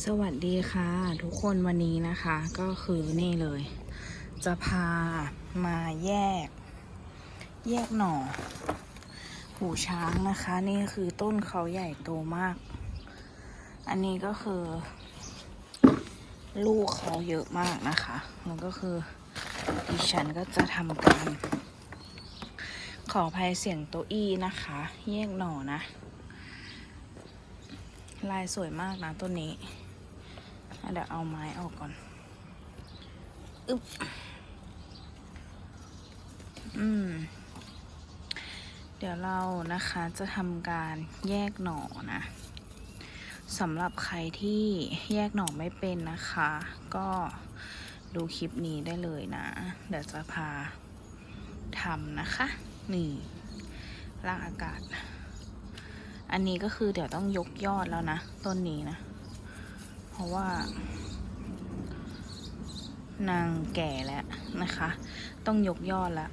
สวัสดีค่ะ ทุกคนวันนี้นะคะก็คือนี่เลย จะพามาแยก แยกหน่อ หูช้างนะคะ นี่คือต้นเขาใหญ่โตมาก อันนี้ก็คือ ลูกเขาเยอะมากนะคะแล้วก็คือดิฉันก็จะทำการ ขออภัยเสียงโตวอี้นะคะ แยกหน่อนะลายสวยมากนะต้นนี้ เดี๋ยวเอาไม้ออกก่อน อึ๊บ อืม เดี๋ยวเรานะคะจะทำการแยกหน่อนะสำหรับใครที่แยกหน่อไม่เป็นนะคะ ก็ดูคลิปนี้ได้เลยนะ เดี๋ยวจะพาทำนะคะ นี่ลากอากาศ อันนี้ก็คือเดี๋ยวต้องยกยอดแล้วนะ ต้นนี้นะ เพราะว่า นางแก่แล้วนะคะ ต้องยกยอดแล้ว